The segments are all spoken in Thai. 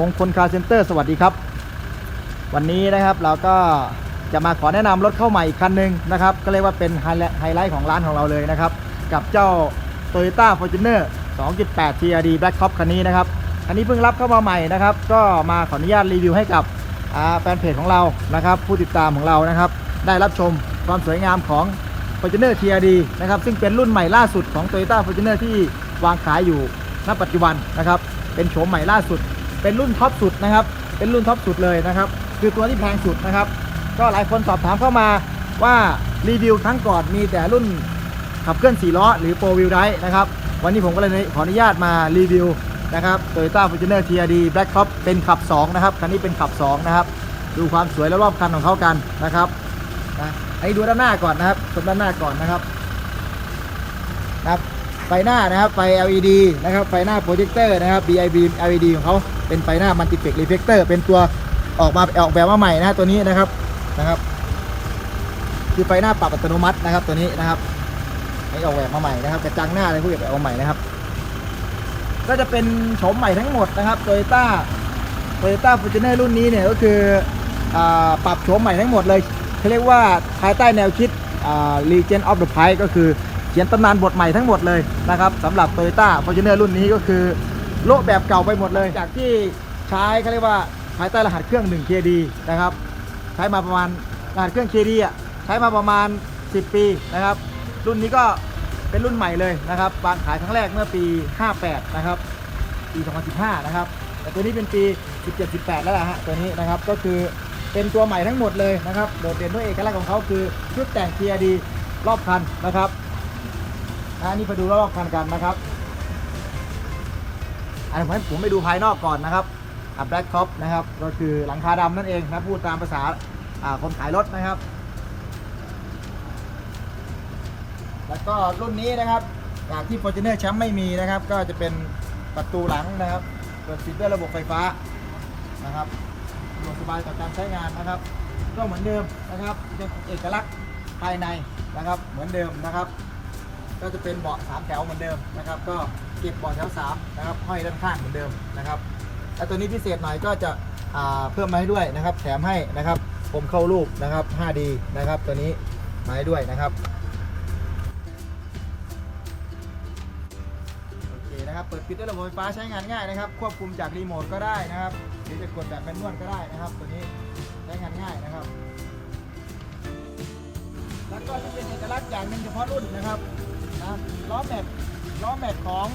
มงคลคาร์เซ็นเตอร์สวัสดีครับ วันนี้นะครับเราก็จะมาขอแนะนำรถเข้าใหม่อีกคันหนึ่งนะครับ ก็เรียกว่าเป็นไฮไลท์ของร้านของเราเลยนะครับ กับเจ้า Toyota Fortuner 2.8 TRD Black Top คันนี้นะครับคันนี้เพิ่งรับเข้ามาใหม่นะครับ ก็มาขออนุญาตรีวิวให้กับแฟนเพจของเรานะครับ ผู้ติดตามของเรานะครับ ได้รับชมความสวยงามของ Fortuner TRD นะครับ ซึ่งเป็นรุ่นใหม่ล่าสุดของ Toyota Fortuner ที่วางขายอยู่ณปัจจุบันนะครับ เป็นโฉมใหม่ล่าสุด เป็นรุ่นท็อปสุดนะครับ เป็นรุ่นท็อปสุดเลยนะครับ คือตัวที่แพงสุดนะครับ ก็หลายคนสอบถามเข้ามาว่ารีวิวครั้งก่อนมีแต่รุ่นขับเคลื่อน4ล้อหรือโ r วิวไดนะครับ วันนี้ผมก็เลยขออนุญาตมารีวิวนะครับ Toyota Fortuner TRD Black Top เป็นขับ 2 นะครับ คันนี้เป็นขับ 2 นะครับ ดูความสวยและรอบคันของเขากันนะครับนะไอ้ดูด้านหน้าก่อนนะครับชมด้านหน้าก่อนนะครับนะครับไฟหน้านะครับไฟ LED นะครับไฟหน้าโปรเจคเตอร์นะครับ BIB LED ของเขา เป็นไฟหน้า Multiplex Reflector เป็นตัวออกมาออกแบบมาใหม่นะตัวนี้นะครับนะครับ คือไฟหน้าปรับอัตโนมัตินะครับ ตัวนี้นะครับให้ออกแบบมาใหม่นะครับกระจังหน้าเลยผู้ออกแบบมาใหม่นะครับ ก็จะเป็นโฉมใหม่ทั้งหมดนะครับ Toyota Toyota Fortuner รุ่นนี้เนี่ยก็คืออปรับโฉมใหม่ทั้งหมดเลยเขาเรียกว่าภายใต้แนวคิดอ่า Legend of the Pike ก็คือเขียนตำนานบทใหม่ทั้งหมดเลยนะครับสำหรับ Toyota Fortuner รุ่นนี้ก็คือ โละแบบเก่าไปหมดเลย จากที่ใช้เขาเรียกว่าภายใต้รหัสเครื่อง 1KD นะครับ ใช้มาประมาณรหัสเครื่อง KD อะใช้มาประมาณ 10 ปีนะครับ รุ่นนี้ก็เป็นรุ่นใหม่เลยนะครับวางขายครั้งแรกเมื่อปี 58 นะครับ ปี 2015 นะครับ แต่ตัวนี้เป็นปี 17 18 แล้วล่ะฮะ ตัวนี้นะครับ ก็คือเป็นตัวใหม่ทั้งหมดเลยนะครับ โดดเด่นด้วยเอกลักษณ์ของเขาคือชุดแต่ง TRD รอบคันนะครับอันนี้ไปดูรอบคันกันนะครับ อันนี้ผมให้ผมไปดูภายนอกก่อนนะครับอะ Black Top นะครับก็คือหลังคาดำนั่นเองนะพูดตามภาษาอ่าคนขายรถนะครับ แล้วก็รุ่นนี้นะครับจากที่ Fortuner แชมป์ไม่มีนะครับ ก็จะเป็นประตูหลังนะครับเปิดปิดด้วยระบบไฟฟ้านะครับสะดวกสบายต่อการใช้งานนะครับ ก็เหมือนเดิมนะครับเป็นเอกลักษณ์ภายในนะครับ เหมือนเดิมนะครับ ก็จะเป็นเบาะสามแถวเหมือนเดิมนะครับ ก็เก็บเบาะแถวสามนะครับห้อยด้านข้างเหมือนเดิมนะครับและตัวนี้พิเศษหน่อยก็จะเพิ่มมาให้ด้วยนะครับ แถมให้นะครับ ผมเข้ารูปนะครับ 5D นะครับ ตัวนี้มาให้ด้วยนะครับโอเคนะครับเปิดปิดด้วยระบบไฟฟ้าใช้งานง่ายนะครับ ควบคุมจากรีโมทก็ได้นะครับหรือจะกดแบบแมนนวลก็ได้นะครับ ตัวนี้ใช้งานง่ายนะครับ แล้วก็ที่เป็นเอกลักษณ์อย่างหนึ่งเฉพาะรุ่นนะครับ นะล้อแม็กล้อแม็กของ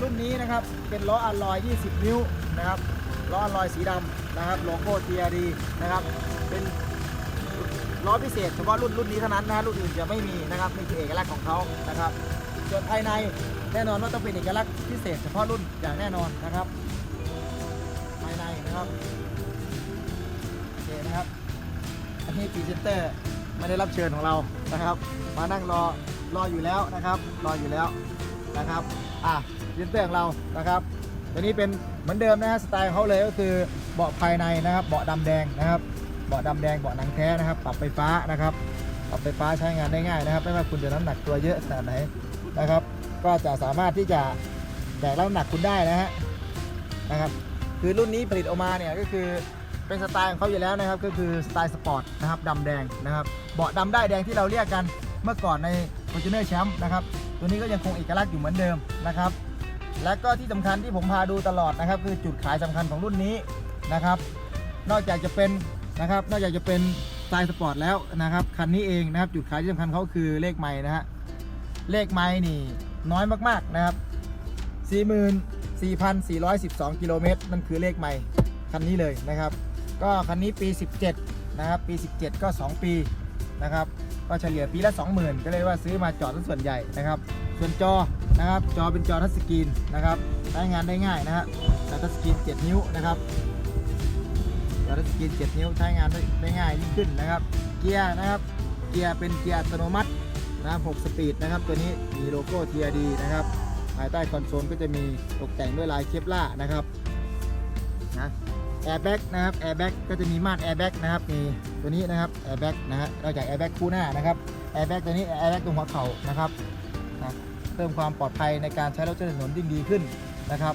รุ่นนี้นะครับ เป็นล้ออะลอย 20 นิ้วนะครับ ล้ออะลอยสีดำนะครับ โลโก้ TRD นะครับ เป็นล้อพิเศษเฉพาะรุ่นรุ่นนี้เท่านั้นนะรุ่นอื่นจะไม่มีนะครับนี่คือเอกลักษณ์ของเขานะครับ ส่วนภายในแน่นอนว่าต้องเป็นเอกลักษณ์พิเศษเฉพาะรุ่นอย่างแน่นอนนะครับ ภายในนะครับโอเคนะครับอันนี้พรีเซนเตอร์ไม่ได้รับเชิญของเรานะครับ มานั่งรอ รออยู่แล้วนะครับ รออยู่แล้วนะครับ อะพรีเซนเตอร์ของเรานะครับ ตัวนี้เป็นเหมือนเดิมนะฮะสไตล์ของเขาเลยก็คือเบาะภายในนะครับ เบาะดำแดงนะครับ เบาะดำแดง เบาะหนังแท้นะครับ ปรับไฟฟ้านะครับ ปรับไฟฟ้าใช้งานได้ง่ายนะครับ ไม่ว่าคุณจะน้ำหนักตัวเยอะขนาดไหนนะครับ ก็จะสามารถที่จะแบกรับน้ำหนักคุณได้นะฮะ นะครับ คือรุ่นนี้ผลิตออกมาเนี่ยก็คือเป็นสไตล์ของเขาอยู่แล้วนะครับ ก็คือสไตล์สปอร์ตนะครับดำแดงนะครับ เบาะดำได้แดงที่เราเรียกกันเมื่อก่อนใน Fortuner Champ นะครับตัวนี้ก็ยังคงเอกลักษณ์อยู่เหมือนเดิมนะครับ และก็ที่สำคัญที่ผมพาดูตลอดนะครับ คือจุดขายสำคัญของรุ่นนี้นะครับ นอกจากจะเป็นนะครับ นอกจากจะเป็นสไตล์สปอร์ตแล้วนะครับคันนี้เองนะครับจุดขายที่สำคัญเขาคือเลขไม้นะฮะเลขไม้นี่น้อยมากๆนะครับ 44,412 กิโลเมตรนั่นคือเลขใหม่คันนี้เลยนะครับ ก็คันนี้ปี 17 นะครับ ปี 17 ก็ 2 ปีนะครับ ก็เฉลี่ยปีละ 20,000 ก็เลยว่าซื้อมาจอดส่วนใหญ่นะครับ ส่วนจอนะครับจอเป็นจอทัชสกรีนนะครับใช้งานได้ง่ายนะฮะจอทัชสกรีน 7 นิ้วนะครับจอทัชสกรีน 7 นิ้วใช้งานได้ได้ง่ายยิ่งขึ้นนะครับ เกียร์นะครับเกียร์เป็นเกียร์อัตโนมัตินะครับ6สปีดนะครับตัวนี้มีโลโก้ TRD นะครับภายใต้คอนโซลก็จะมีตกแต่งด้วยลายเคปล่านะครับนะ แอร์แบ็กนะครับแอร์แบ็กก็จะมีมาตรแอร์แบ็กนะครับมีตัวนี้นะครับแอร์แบ็กนะฮะนอกจากแอร์แบ็กคู่หน้านะครับแอร์แบ็กตัวนี้แอร์แบ็กตรงหัวเข่านะครับนะเพิ่มความปลอดภัยในการใช้รถใช้ถนนยิ่งดีขึ้นนะครับ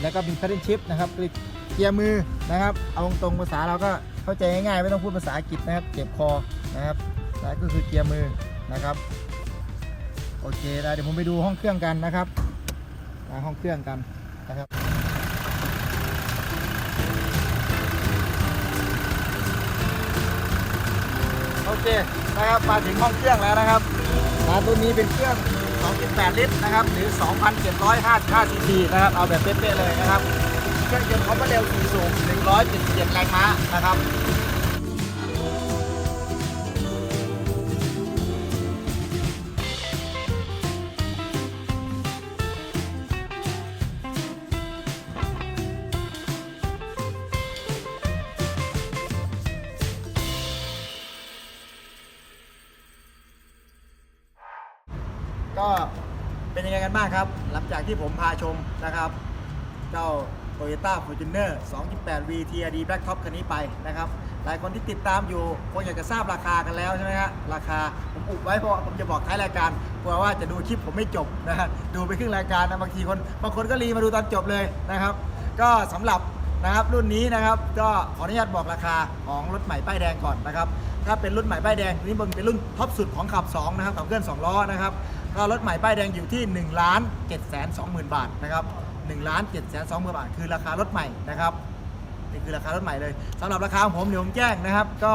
แล้วก็มี paddle shift นะครับเกียร์มือนะครับ เอาตรงภาษาเราก็เข้าใจง่ายๆไม่ต้องพูดภาษาอังกฤษนะครับเจ็บคอนะครับแล้วก็คือเกียร์มือนะครับโอเคได้เดี๋ยวผมไปดูห้องเครื่องกันนะครับห้องเครื่องกันนะครับ เคนะครับมาถึงห้องเครื่องแล้วนะครับร้าตัวนี้เป็นเครื่อง 2.8 ลิตรนะครับหรือ 2,755ซีซีนะครับเอาแบบเป๊ะๆเลยนะครับเครื่องยนต์คอมเบอร์เร็วสูง 177 แรงม้านะครับ ก็เป็นยังไงกันบ้างครับ หลังจากที่ผมพาชมนะครับ เจ้า Toyota Fortuner 2.8 V TRD Black Top คันนี้ไปนะครับ หลายคนที่ติดตามอยู่คงอยากจะทราบราคากันแล้วใช่ไหมฮะราคาผมอุบไว้เพราะผมจะบอกท้ายรายการกลัวว่าจะดูคลิปผมไม่จบนะฮะดูไปครึ่งรายการนะบางทีคนบางคนก็รีมาดูตอนจบเลยนะครับ ก็สำหรับนะครับรุ่นนี้นะครับก็ขออนุญาตบอกราคาของรถใหม่ป้ายแดงก่อนนะครับถ้าเป็นรุ่นใหม่ป้ายแดงนี่มันเป็นรุ่นท็อปสุดของขับ2นะครับขับเคลื่อน2ล้อนะครับ ก็รถใหม่ป้ายแดงอยู่ที่1นึ่งล้านเจ็ดแสนสองหมื่นบาทนะครับหนึ่งล้านเจ็ดแสนสองหมื่นบาท คือราคารถใหม่นะครับนี่คือราคารถใหม่เลยสำหรับราคาของผมเดี๋ยวผมแจ้งนะครับ ก็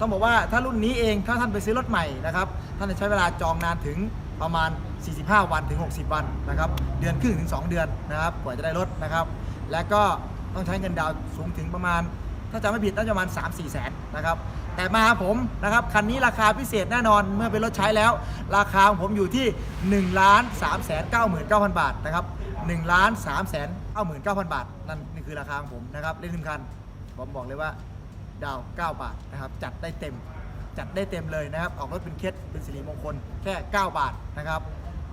ต้องบอกว่าถ้ารุ่นนี้เองถ้าท่านไปซื้อรถใหม่นะครับท่านจะใช้เวลาจองนานถึงประมาณ 45 วันถึง 60 วันนะครับเดือนครึ่งถึง 2 เดือนนะครับกว่าจะได้รถนะครับ และก็ต้องใช้เงินดาวน์สูงถึงประมาณ ถ้าจำไม่ผิดน่าจะประมาณ 3 4แสนนะครับแต่มาผมนะครับคันนี้ราคาพิเศษแน่นอนเมื่อเป็นรถใช้แล้ว ราคาของผมอยู่ที่1ล้าน3แสน99,000 บาทนะครับ1ล้าน3แสน99,000 บาท นั่นนี่คือราคาของผมนะครับเล่นสำคัญผมบอกเลยว่าดาว 9 บาทนะครับจัดได้เต็มจัดได้เต็มเลยนะครับ ออกรถเป็นเคสเป็นสิริมงคลแค่ 9 บาทนะครับ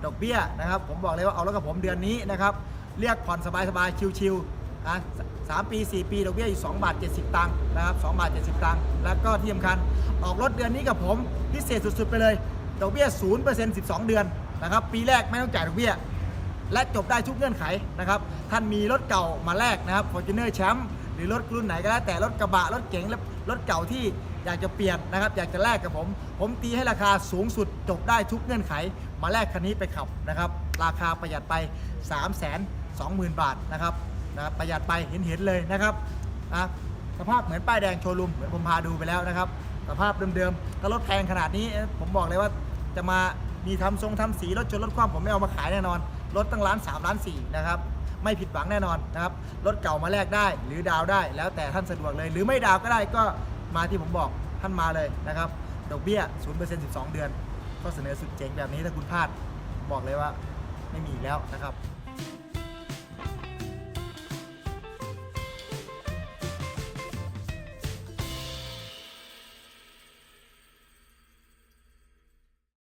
ดอกเบี้ยนะครับผมบอกเลยว่าเอารถกับผมเดือนนี้นะครับเรียกผ่อนสบายๆชิวๆ นะสามปี4ปีดอกเบี้ยอยู่2บาท70ตังค์นะครับ2บาท70ตังค์แล้วก็ที่สำคัญออกรถเดือนนี้กับผมพิเศษสุดๆไปเลยดอกเบี้ย0% 12เปอร์เซ็นต์สิบสองเดือนนะครับปีแรกไม่ต้องจ่ายดอกเบี้ย และจบได้ทุกเงื่อนไขนะครับท่านมีรถเก่ามาแลกนะครับ Fortuner Champ หรือรถรุ่นไหนก็แล้วแต่รถกระบะรถเก๋งและรถเก่าที่อยากจะเปลี่ยนนะครับอยากจะแลกกับผม ผมตีให้ราคาสูงสุดจบได้ทุกเงื่อนไข มาแลกคันนี้ไปขับนะครับราคาประหยัดไป 3 2 0 0 0 0 บาทนะครับ นะประหยัดไปเห็นเห็นเลยนะครับนะสภาพเหมือนป้ายแดงโชว์รูมเหมือนผมพาดูไปแล้วนะครับสภาพเดิมๆถ้ารถแพงขนาดนี้ผมบอกเลยว่าจะมามีทำทรงทำสีรถชนรถคว่ำผมไม่เอามาขายแน่นอนรถตั้งล้าน3ล้าน4นะครับไม่ผิดหวังแน่นอนนะครับรถเก่ามาแลกได้ หรือดาวได้ แล้วแต่ท่านสะดวกเลย หรือไม่ดาวก็ได้ก็มาที่ผมบอกท่านมาเลยนะครับดอกเบี้ย 0% 12 เดือน ก็เสนอสุดเจ๋งแบบนี้ถ้าคุณพลาดบอกเลยว่าไม่มีแล้วนะครับ